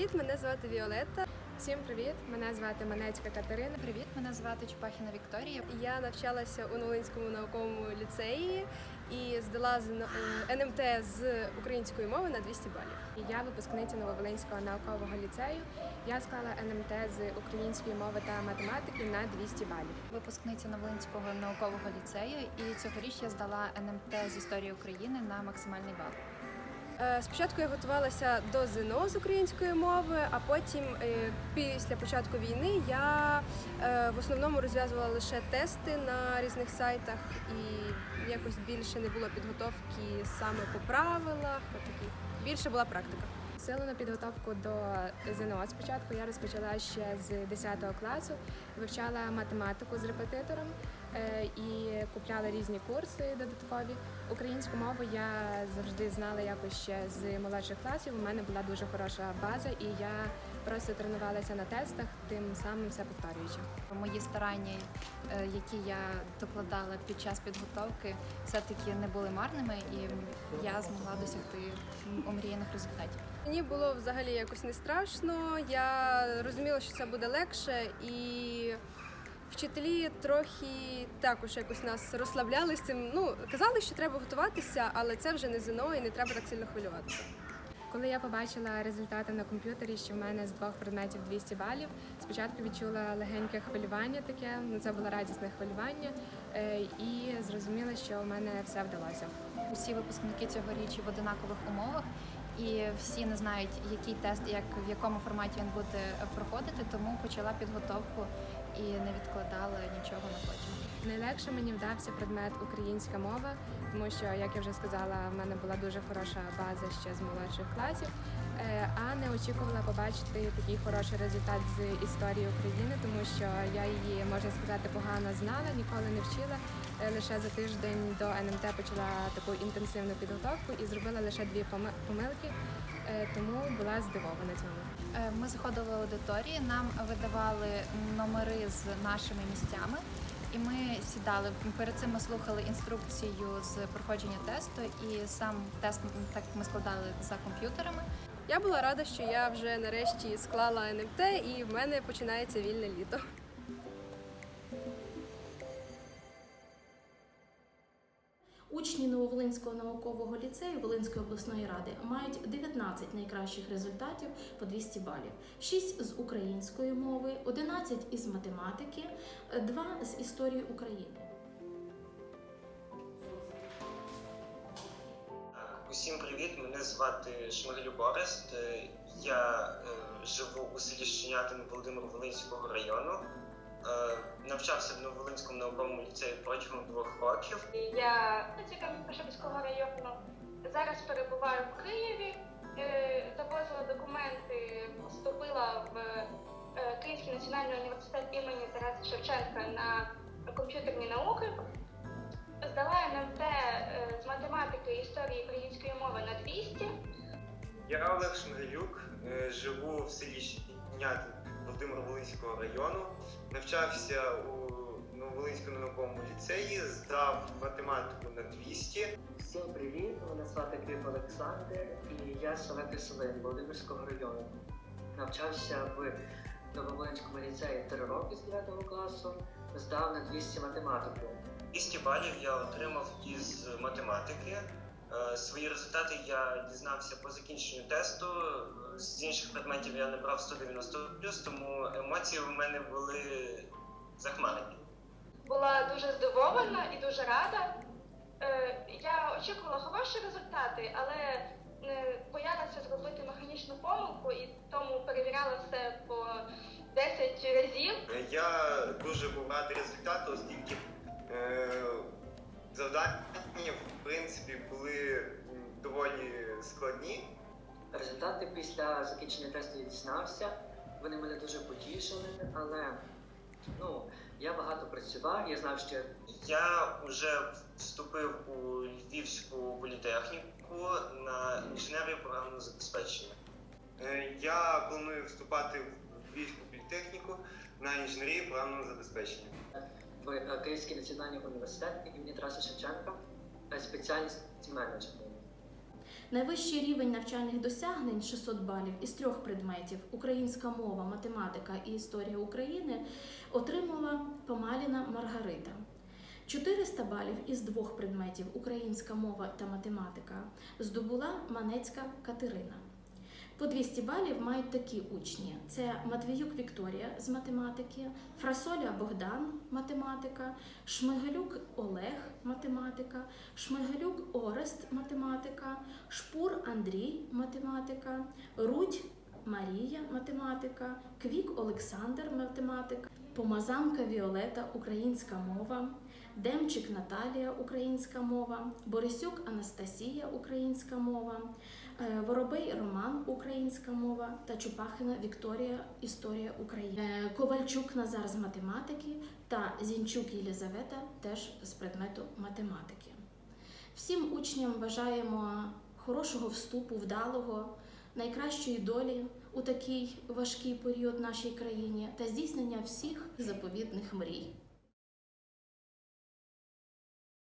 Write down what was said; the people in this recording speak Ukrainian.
привіт! Мене звати Віолетта. Всім привіт! Мене звати Манецька Катерина. Привіт, мене звати Чупахіна Вікторія. Я навчалася у Новолинському науковому ліцеї і здала е, НМТ з української мови на 200 балів. Я випускниця Нововолинського наукового ліцею. Я склала НМТ з української мови та математики на 200 балів. Випускниця Новолинського наукового ліцею, і цьогоріч я здала НМТ з історії України на максимальний бал. Е, Спочатку я готувалася до ЗНО з української мови, а потім е, після початку війни я е, в основному розв'язувала лише тести на різних сайтах і якось більше не було підготовки саме по правилах. Отакі. Більше була практика. Силу на підготовку до ЗНО спочатку я розпочала ще з 10 класу, вивчала математику з репетитором і купляла різні курси додаткові. Українську мову я завжди знала якось ще з молодших класів. У мене була дуже хороша база, і я просто тренувалася на тестах, тим самим все повторюючи. Мої старання, е, які я докладала під час підготовки, все-таки не були марними, і я змогла досягти омріяних результатів. Мені було взагалі якось не страшно. Я розуміла, що це буде легше, і вчителі трохи також якось нас розслабляли з цим. Ну казали, що треба готуватися, але це вже не ЗНО і не треба так сильно хвилюватися. Коли я побачила результати на комп'ютері, що в мене з двох предметів 200 балів, спочатку відчула легеньке хвилювання таке, ну це було радісне хвилювання, е, і зрозуміла, що в мене все вдалося. Усі випускники цьогоріч в одинакових умовах, і всі не знають, який тест, як в якому форматі він буде проходити, тому почала підготовку і не відкладала нічого на потім. Найлегше мені вдався предмет українська мова, тому що, як я вже сказала, в мене була дуже хороша база ще з молодших класів. Е, А не очікувала побачити такий хороший результат з історії України, тому що я її можна сказати погано знала, ніколи не вчила. Е, Лише за тиждень до НМТ почала таку інтенсивну підготовку і зробила лише дві поми- помилки, е, тому була здивована цьому. Ми заходили в аудиторії, нам видавали номери з нашими місцями, і ми сідали. Перед цим ми слухали інструкцію з проходження тесту, і сам тест так ми складали за комп'ютерами. Я була рада, що я вже нарешті склала НМТ і в мене починається вільне літо. Учні Нововолинського наукового ліцею Волинської обласної ради мають 19 найкращих результатів по 200 балів, 6 з української мови, 11 із математики, 2 з історії України. Усім привіт! Мене звати Шмигалюк Орест. Е, Я е, живу у селі Щенятин Володимир Волинського району. Е, Навчався в Нововолинському науковому ліцеї протягом двох років. Я працівник Пошепського району. Зараз перебуваю в Києві. Е, Завозила документи, вступила в е, Київський національний університет імені Тараса Шевченка на комп'ютерні науки. Здала НМТ е, з математики і історії української мови на 200. Я Олег Шмигалюк, е, живу в селі Щенятин Володимир Волинського району. Навчався у Нововолинському науковому ліцеї, здав математику на 200. Всім привіт! Мене звати Кліп Олександр і я села Киселин Володимирського району. Навчався в Нововолинському ліцеї 3 роки з 9 класу, здав на 200 математику. 200 балів я отримав із математики. Е, Свої результати я дізнався по закінченню тесту. З інших предметів я набрав 190 тому емоції в мене були захмарені. Була дуже здивована і дуже рада. Е, Я очікувала хороші результати, але е, боялася зробити механічну помилку і тому перевіряла все по 10 разів. Е, Я дуже був радий результату, оскільки завдання в принципі були доволі складні. Результати після закінчення тесту я дізнався. Вони мене дуже потішили, але ну, я багато працював, я знав, що Я вже вступив у Львівську політехніку на інженерію програмного забезпечення. Е, Я планую вступати в Львівську політехніку на інженерію програмного забезпечення. в Київський національний університет імені Тараса Шевченка е, спеціальність менеджменту. Найвищий рівень навчальних досягнень 600 балів із трьох предметів українська мова, математика і історія України отримала Помаліна Маргарита. 400 балів із двох предметів українська мова та математика здобула Манецька Катерина. По 200 балів мають такі учні: це Матвіюк Вікторія з математики, Фрасоля Богдан математика, Шмигалюк Олег математика, Шмигалюк Орест математика, Шпур Андрій математика, Рудь Марія математика, Квік Олександр математика, Помазанка Віолета українська мова, Демчик Наталія українська мова, Борисюк Анастасія українська мова, е, Воробей Роман українська мова та Чупахина Вікторія Історія України. Е, Ковальчук Назар з математики та Зінчук Єлізавета теж з предмету математики. Всім учням бажаємо хорошого вступу, вдалого, найкращої долі у такий важкий період нашій країні та здійснення всіх заповітних мрій.